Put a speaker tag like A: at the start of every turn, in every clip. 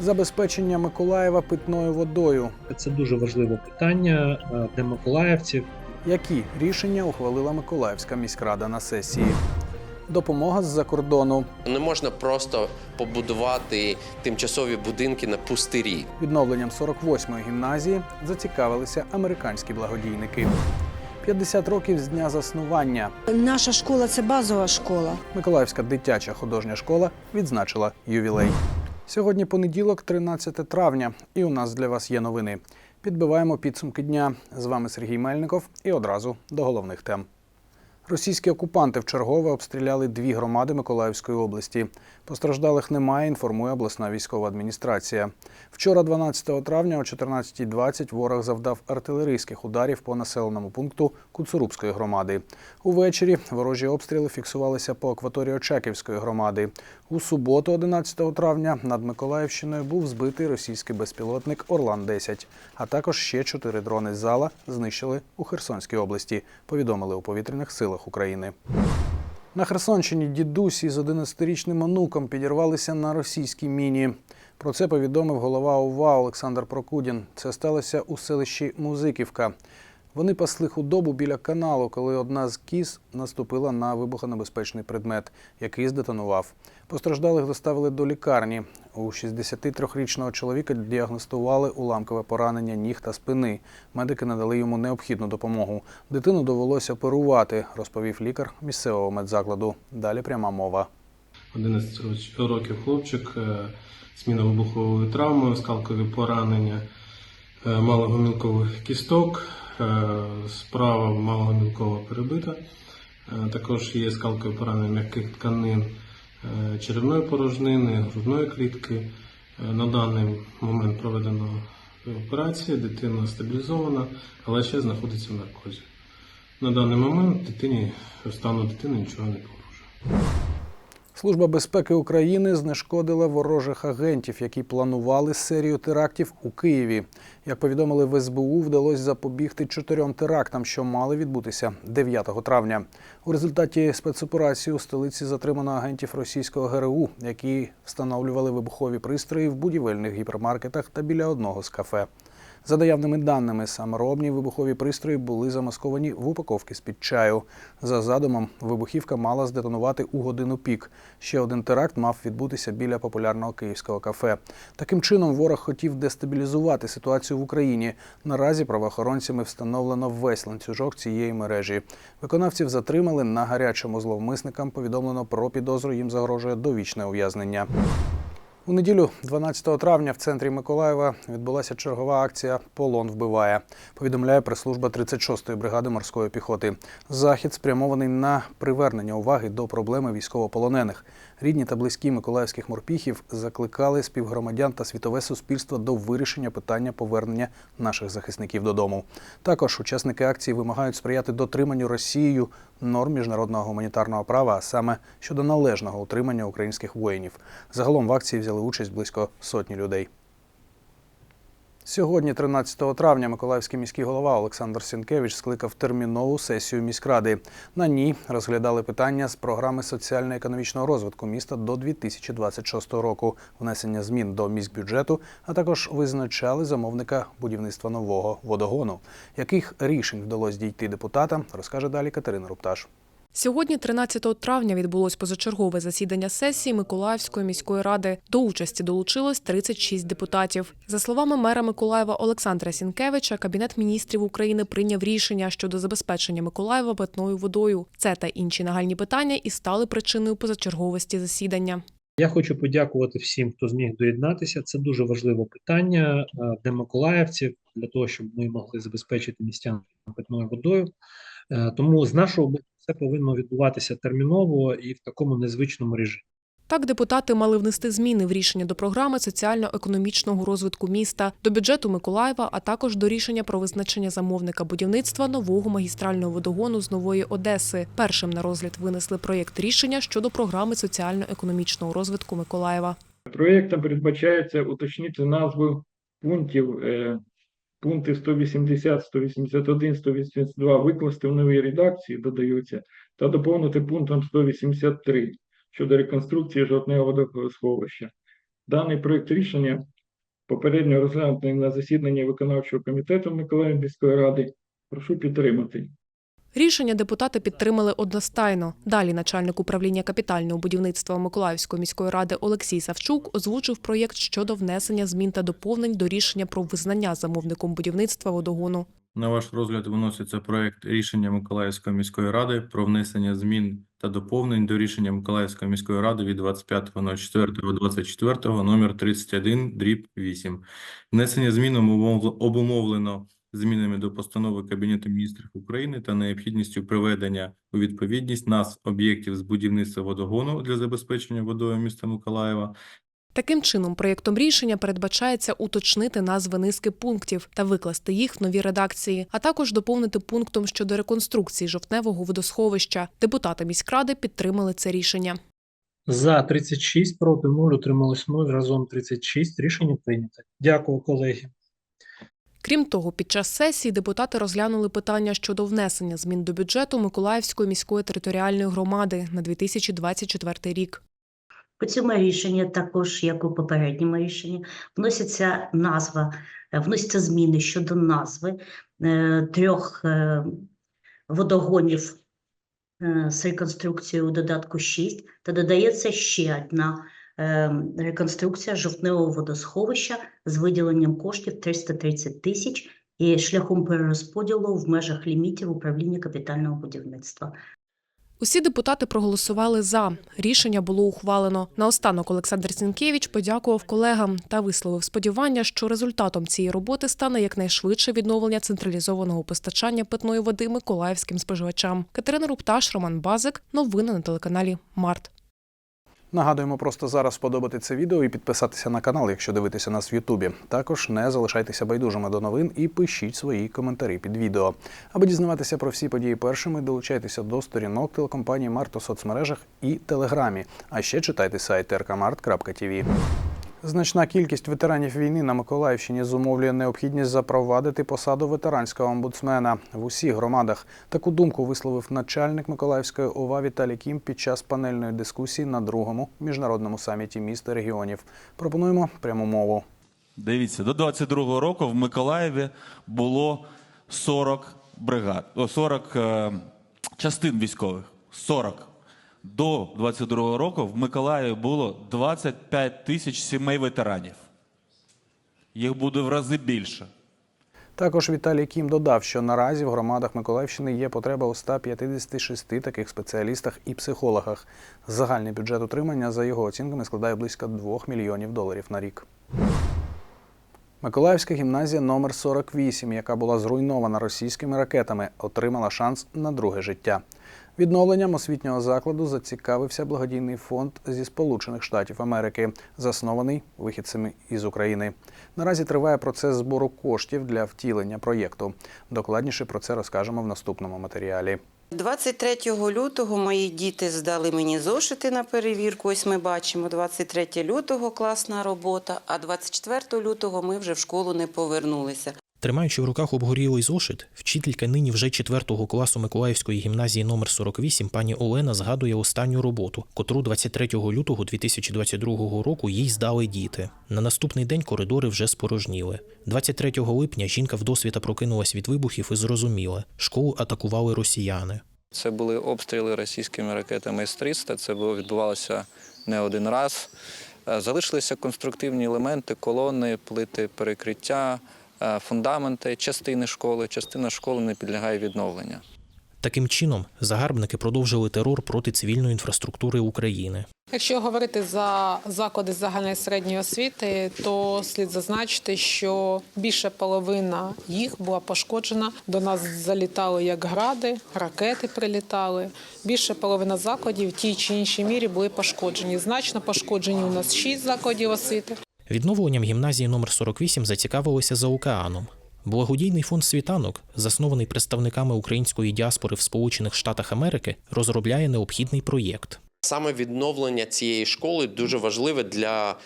A: Забезпечення Миколаєва питною водою.
B: Це дуже важливе питання е, для миколаївців.
A: Які рішення ухвалила Миколаївська міськрада на сесії? Допомога з-за кордону,
C: Не можна просто побудувати тимчасові будинки на пустирі.
A: відновленням 48-ї гімназії зацікавилися американські благодійники. 50 років з дня заснування.
D: Наша школа це базова школа.
A: Миколаївська дитяча художня школа відзначила ювілей. Сьогодні понеділок, 13 травня, і у нас для вас є новини. Підбиваємо підсумки дня. З вами Сергій Мельников і одразу до головних тем. Російські окупанти вчергове обстріляли дві громади Миколаївської області. Постраждалих немає, інформує обласна військова адміністрація. Вчора, 12 травня, о 14.20 ворог завдав артилерійських ударів по населеному пункту Куцурубської громади. Увечері ворожі обстріли фіксувалися по акваторії Очаківської громади. У суботу, 11 травня, над Миколаївщиною був збитий російський безпілотник Орлан-10, а також ще чотири дрони з зала знищили у Херсонській області, повідомили у повітряних силах України. На Херсонщині дідусь із 11-річним онуком підірвалися на російській міні. Про це повідомив голова ОВА Олександр Прокудін. Це сталося у селищі Музиківка. Вони пасли худобу біля каналу, коли одна з кіз наступила на вибухонебезпечний предмет, який здетонував. Постраждалих доставили до лікарні. У 63-річного чоловіка діагностували уламкове поранення ніг та спини. Медики надали йому необхідну допомогу. Дитину довелося оперувати, розповів лікар місцевого медзакладу. Далі пряма мова.
E: 11 років хлопчик, е, зміна вибухової травми, скалкові поранення е, малогомілкових кісток, справа малогомілкова перебита. Е, Також є скалкові поранення м'яких тканин е, черевної порожнини, грудної клітки. Е, На даний момент проведено операція, дитина стабілізована, але ще знаходиться в наркозі. На даний момент дитині стану дитини нічого не погрожує.
A: Служба безпеки України знешкодила ворожих агентів, які планували серію терактів у Києві. Як повідомили в СБУ, вдалося запобігти чотирьом терактам, що мали відбутися 9 травня. У результаті спецоперації у столиці затримано агентів російського ГРУ, які встановлювали вибухові пристрої в будівельних гіпермаркетах та біля одного з кафе. За наявними даними, саморобні вибухові пристрої були замасковані в упаковки з-під чаю. За задумом, вибухівка мала здетонувати у годину пік. Ще один теракт мав відбутися біля популярного київського кафе. Таким чином, ворог хотів дестабілізувати ситуацію в Україні. Наразі правоохоронцями встановлено весь ланцюжок цієї мережі. Виконавців затримали на гарячому зловмисникам. Повідомлено про підозру. Їм загрожує довічне ув'язнення. У неділю, 12 травня, в центрі Миколаєва відбулася чергова акція Полон вбиває. Повідомляє прес-служба 36-ї бригади морської піхоти. Захід спрямований на привернення уваги до проблеми військовополонених. Рідні та близькі миколаївських морпіхів закликали співгромадян та світове суспільство до вирішення питання повернення наших захисників додому. Також учасники акції вимагають сприяти дотриманню Росією норм міжнародного гуманітарного права, а саме щодо належного утримання українських воїнів. Загалом в акції взяли участь близько сотні людей. Сьогодні, 13 травня, Миколаївський міський голова Олександр Сінкевич скликав термінову сесію міськради. На ній розглядали питання з програми соціально-економічного розвитку міста до 2026 року, внесення змін до міськбюджету, а також визначали замовника будівництва нового водогону. Яких рішень вдалося дійти депутатам, розкаже далі Катерина Рупташ.
F: Сьогодні, 13 травня, відбулось позачергове засідання сесії Миколаївської міської ради. До участі долучилось 36 депутатів. За словами мера Миколаєва Олександра Сінкевича, Кабінет міністрів України прийняв рішення щодо забезпечення Миколаєва питною водою. Це та інші нагальні питання і стали причиною позачерговості засідання.
B: Я хочу подякувати всім, хто зміг доєднатися. Це дуже важливе питання е, для миколаївців, для того, щоб ми могли забезпечити містян питною водою. Е, Тому з нашого боку це повинно відбуватися терміново і в такому незвичному режимі.
F: Так, депутати мали внести зміни в рішення до програми соціально-економічного розвитку міста, до бюджету Миколаєва, а також до рішення про визначення замовника будівництва нового магістрального водогону з нової Одеси. Першим на розгляд винесли проєкт рішення щодо програми соціально-економічного розвитку Миколаєва.
G: Проєктом передбачається уточнити назву пунктів. Пункти 180, 181, 182 викласти в новій редакції додаються та доповнити пунктом 183 щодо реконструкції жовтневого водосховища. Даний проект рішення попередньо розглянутий на засіданні виконавчого комітету Миколаївської ради. Прошу підтримати.
F: Рішення депутати підтримали одностайно. Далі начальник управління капітального будівництва Миколаївської міської ради Олексій Савчук озвучив проєкт щодо внесення змін та доповнень до рішення про визнання замовником будівництва водогону.
H: На ваш розгляд виноситься проект рішення Миколаївської міської ради про внесення змін та доповнень до рішення Миколаївської міської ради від 25.04.24 номер 31 дріб 8. Внесення змін обумов- обумовлено змінами до постанови Кабінету міністрів України та необхідністю приведення у відповідність нас об'єктів з будівництва водогону для забезпечення водою міста Миколаєва
F: Таким чином, проєктом рішення передбачається уточнити назви низки пунктів та викласти їх в нові редакції, а також доповнити пунктом щодо реконструкції жовтневого водосховища. Депутати міськради підтримали це рішення.
B: За 36, проти 0, утрималось 0, разом 36. Рішення прийнято. Дякую, колеги.
F: Крім того, під час сесії депутати розглянули питання щодо внесення змін до бюджету Миколаївської міської територіальної громади на 2024 рік.
I: По цьому рішенню, також як у попередньому рішенні, вноситься назва, е, вносяться зміни щодо назви е, трьох е, водогонів з реконструкцією у додатку 6, та додається ще одна реконструкція жовтневого водосховища з виділенням коштів 330 тисяч і шляхом перерозподілу в межах лімітів управління капітального будівництва.
F: Усі депутати проголосували за. Рішення було ухвалено. Наостанок Олександр Сінкевич подякував колегам та висловив сподівання, що результатом цієї роботи стане якнайшвидше відновлення централізованого постачання питної води миколаївським споживачам. Катерина Рупташ, Роман Базик. Новини на телеканалі Март.
A: Нагадуємо просто зараз сподобати це відео і підписатися на канал, якщо дивитися нас в Ютубі. Також не залишайтеся байдужими до новин і пишіть свої коментарі під відео. Аби дізнаватися про всі події першими, долучайтеся до сторінок телекомпанії Март у соцмережах і Телеграмі. А ще читайте сайт rkmart.tv. Значна кількість ветеранів війни на Миколаївщині зумовлює необхідність запровадити посаду ветеранського омбудсмена в усіх громадах. Таку думку висловив начальник Миколаївської ОВА Віталій Кім під час панельної дискусії на другому міжнародному саміті міст і регіонів. Пропонуємо пряму мову.
J: Дивіться, до 22-го року в Миколаєві було 40 бригад, о, 40 е, частин військових. 40. До 22-го року в Миколаєві було 25 тисяч сімей ветеранів. Їх буде в рази більше.
A: Також Віталій Кім додав, що наразі в громадах Миколаївщини є потреба у 156 таких спеціалістах і психологах. Загальний бюджет утримання, за його оцінками, складає близько 2 мільйонів доларів на рік. Миколаївська гімназія номер 48, яка була зруйнована російськими ракетами, отримала шанс на друге життя. Відновленням освітнього закладу зацікавився благодійний фонд зі Сполучених Штатів Америки, заснований вихідцями із України. Наразі триває процес збору коштів для втілення проєкту. Докладніше про це розкажемо в наступному матеріалі.
K: 23 лютого мої діти здали мені зошити на перевірку. Ось ми бачимо 23 лютого класна робота, а 24 лютого ми вже в школу не повернулися.
L: Тримаючи в руках обгорілий зошит, вчителька нині вже 4 класу Миколаївської гімназії номер 48 пані Олена згадує останню роботу, котру 23 лютого 2022 року їй здали діти. На наступний день коридори вже спорожніли. 23 липня жінка вдосвіта прокинулась від вибухів і зрозуміла, школу атакували росіяни.
M: Це були обстріли російськими ракетами С-300, це відбувалося не один раз. Е, Залишилися конструктивні елементи, колони, плити перекриття, фундаменти, частини школи. Частина школи не підлягає відновленню.
L: Таким чином, загарбники продовжили терор проти цивільної інфраструктури України.
N: Якщо говорити за заклади загальної середньої освіти, то слід зазначити, що більше половина їх була пошкоджена. До нас залітали як гради, ракети прилітали. Більше половина закладів в тій чи іншій мірі були пошкоджені. Значно пошкоджені у нас шість закладів освіти.
L: Відновленням гімназії номер 48 зацікавилися за океаном. Благодійний фонд світанок, заснований представниками української діаспори в Сполучених Штатах Америки, розробляє необхідний проєкт.
C: Саме відновлення цієї школи дуже важливе для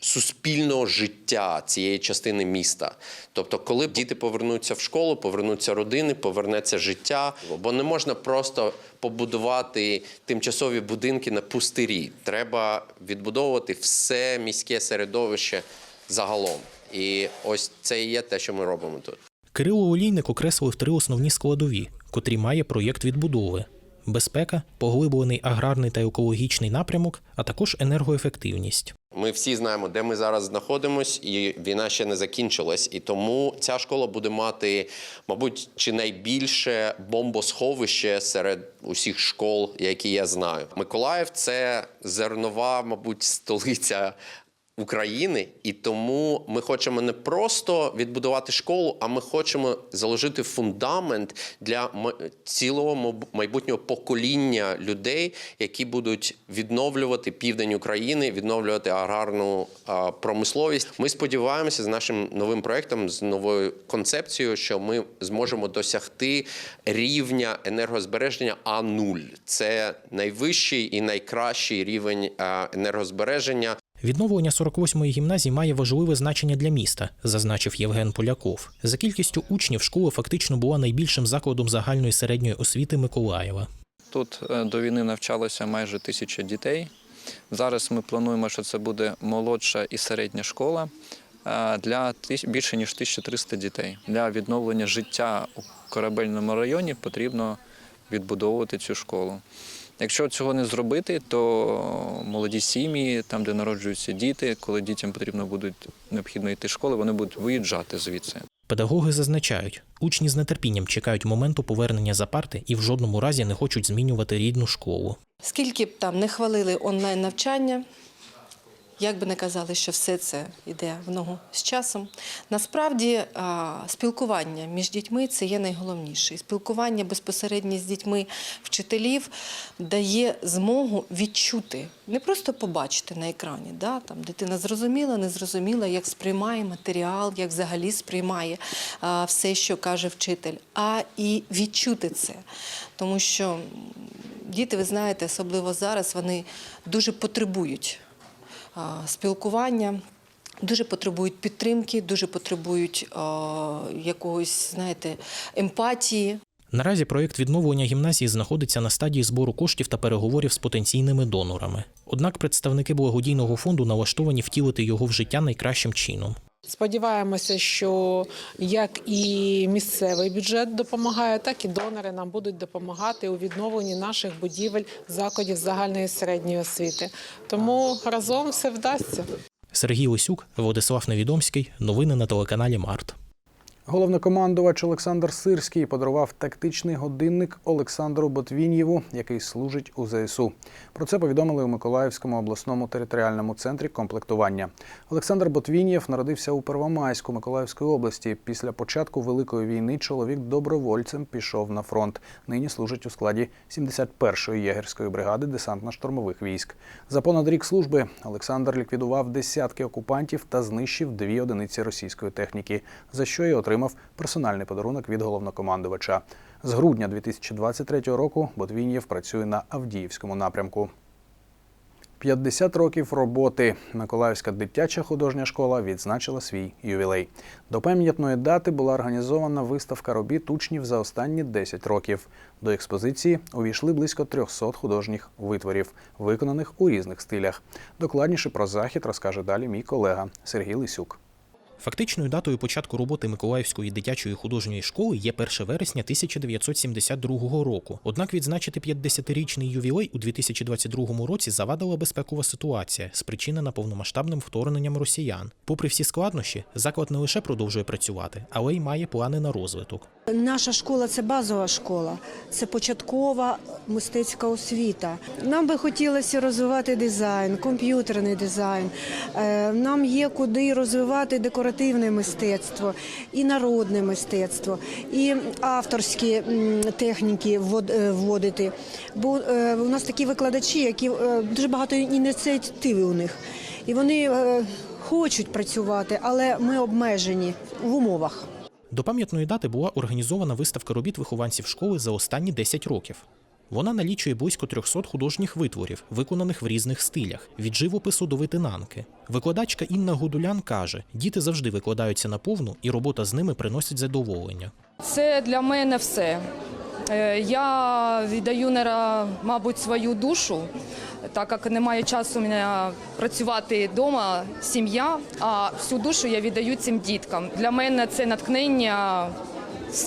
C: суспільного життя цієї частини міста. Тобто, коли діти повернуться в школу, повернуться родини, повернеться життя, бо не можна просто побудувати тимчасові будинки на пустирі. Треба відбудовувати все міське середовище загалом. І ось це і є те, що ми робимо тут.
L: Кирило Олійник окреслив три основні складові, котрі має проєкт відбудови: безпека, поглиблений аграрний та екологічний напрямок, а також енергоефективність.
C: Ми всі знаємо, де ми зараз знаходимось, і війна ще не закінчилась. І тому ця школа буде мати, мабуть, чи найбільше бомбосховище серед усіх школ, які я знаю. Миколаїв це зернова, мабуть, столиця. України, і тому ми хочемо не просто відбудувати школу, а ми хочемо заложити фундамент для цілого майбутнього покоління людей, які будуть відновлювати південь України, відновлювати аграрну промисловість. Ми сподіваємося з нашим новим проектом, з новою концепцією, що ми зможемо досягти рівня енергозбереження А0. Це найвищий і найкращий рівень енергозбереження
L: Відновлення 48-ї гімназії має важливе значення для міста, зазначив Євген Поляков. За кількістю учнів школа фактично була найбільшим закладом загальної середньої освіти Миколаєва.
M: Тут е, до війни навчалося майже тисяча дітей. Зараз ми плануємо, що це буде молодша і середня школа е, для більше ніж 1300 дітей. Для відновлення життя у корабельному районі потрібно відбудовувати цю школу. Якщо цього не зробити, то молоді сім'ї, там де народжуються діти, коли дітям потрібно буде необхідно йти в школи, вони будуть виїжджати звідси.
L: Педагоги зазначають, учні з нетерпінням чекають моменту повернення за парти і в жодному разі не хочуть змінювати рідну школу.
O: Скільки б там не хвалили онлайн навчання, як би не казали, що все це йде в ногу з часом. Насправді спілкування між дітьми це є найголовніше. Спілкування безпосередньо з дітьми вчителів дає змогу відчути, не просто побачити на екрані. Да? Там дитина зрозуміла, не зрозуміла, як сприймає матеріал, як взагалі сприймає все, що каже вчитель, а і відчути це. Тому що діти, ви знаєте, особливо зараз, вони дуже потребують спілкування. Дуже потребують підтримки, дуже потребують а, якогось, знаєте, емпатії.
L: Наразі проєкт відновлення гімназії знаходиться на стадії збору коштів та переговорів з потенційними донорами. Однак представники благодійного фонду налаштовані втілити його в життя найкращим чином.
N: Сподіваємося, що як і місцевий бюджет допомагає, так і донори нам будуть допомагати у відновленні наших будівель закладів загальної середньої освіти. Тому разом все вдасться.
L: Сергій Лисюк, Владислав Невідомський. Новини на телеканалі Март.
A: Головнокомандувач Олександр Сирський подарував тактичний годинник Олександру Ботвінєву, який служить у ЗСУ. Про це повідомили у Миколаївському обласному територіальному центрі комплектування. Олександр Ботвінєв народився у Первомайську Миколаївської області. Після початку Великої війни чоловік добровольцем пішов на фронт. Нині служить у складі 71-ї єгерської бригади десантно-штурмових військ. За понад рік служби Олександр ліквідував десятки окупантів та знищив дві одиниці російської техніки, за що й отримав персональний подарунок від головнокомандувача. З грудня 2023 року Ботвінєв працює на Авдіївському напрямку. 50 років роботи Миколаївська дитяча художня школа відзначила свій ювілей. До пам'ятної дати була організована виставка робіт учнів за останні 10 років. До експозиції увійшли близько 300 художніх витворів, виконаних у різних стилях. Докладніше про захід розкаже далі мій колега Сергій Лисюк.
L: Фактичною датою початку роботи Миколаївської дитячої художньої школи є 1 вересня 1972 року. Однак відзначити 50-річний ювілей у 2022 році завадила безпекова ситуація, спричинена повномасштабним вторгненням росіян. Попри всі складнощі, заклад не лише продовжує працювати, але й має плани на розвиток.
D: Наша школа це базова школа, це початкова мистецька освіта. Нам би хотілося розвивати дизайн, комп'ютерний дизайн. Е, Нам є куди розвивати декоративне мистецтво, і народне мистецтво, і авторські техніки е, вводити. Бо е, у нас такі викладачі, які дуже багато ініціативи у них, і вони хочуть працювати, але ми обмежені в умовах.
L: До пам'ятної дати була організована виставка робіт вихованців школи за останні 10 років. Вона налічує близько 300 художніх витворів, виконаних в різних стилях, від живопису до витинанки. Викладачка Інна Гудулян каже: діти завжди викладаються наповну, і робота з ними приносить задоволення.
P: Це для мене все. Е, Я віддаю, мабуть, свою душу, так як немає часу у мене працювати вдома, сім'я, а всю душу я віддаю цим діткам. Для мене це натхнення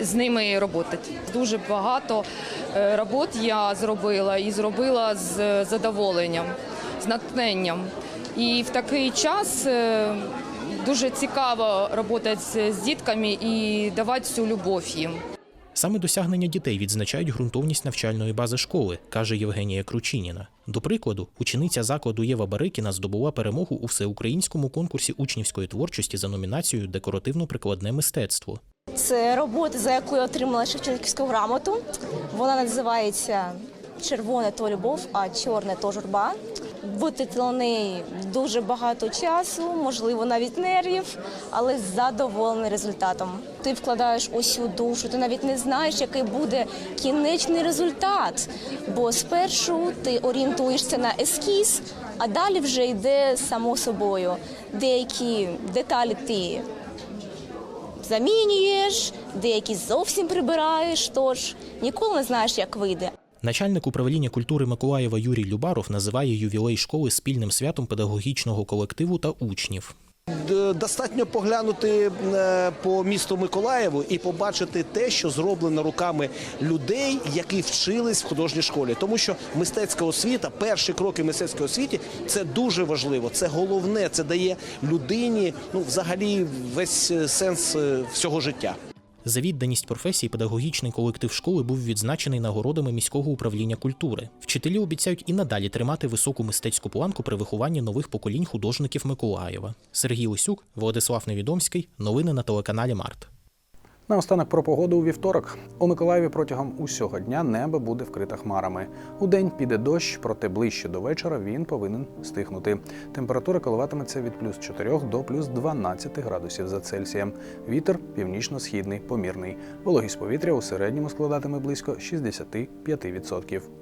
P: з ними роботи. Дуже багато е, робот я зробила і зробила з задоволенням, з натхненням. І в такий час е, дуже цікаво працювати з дітками і давати всю любов їм.
L: Саме досягнення дітей відзначають ґрунтовність навчальної бази школи, каже Євгенія Кручиніна. До прикладу, учениця закладу Єва Барикіна здобула перемогу у всеукраїнському конкурсі учнівської творчості за номінацією Декоративно-прикладне мистецтво.
Q: Це робота, за яку я отримала Шевченківську грамоту. Вона називається Червоне то любов, а чорне то журба. Неї дуже багато часу, можливо, навіть нервів, але задоволений результатом. Ти вкладаєш усю душу, ти навіть не знаєш, який буде кінечний результат. Бо спершу ти орієнтуєшся на ескіз, а далі вже йде само собою. Деякі деталі ти замінюєш, деякі зовсім прибираєш, тож ніколи не знаєш, як вийде.
L: Начальник управління культури Миколаєва Юрій Любаров називає ювілей школи спільним святом педагогічного колективу та учнів.
R: Достатньо поглянути е, по місту Миколаєву і побачити те, що зроблено руками людей, які вчились в художній школі. Тому що мистецька освіта, перші кроки в мистецькій освіті це дуже важливо. Це головне, це дає людині ну взагалі весь е, сенс е, всього життя.
L: За відданість професії педагогічний колектив школи був відзначений нагородами міського управління культури. Вчителі обіцяють і надалі тримати високу мистецьку планку при вихованні нових поколінь художників Миколаєва. Сергій Лисюк, Владислав Невідомський. Новини на телеканалі Март.
A: Наостанок про погоду у вівторок. У Миколаєві протягом усього дня небо буде вкрите хмарами. У день піде дощ, проте ближче до вечора він повинен стихнути. Температура коливатиметься від плюс 4 до плюс 12 градусів за Цельсієм. Вітер північно-східний, помірний. Вологість повітря у середньому складатиме близько 65%.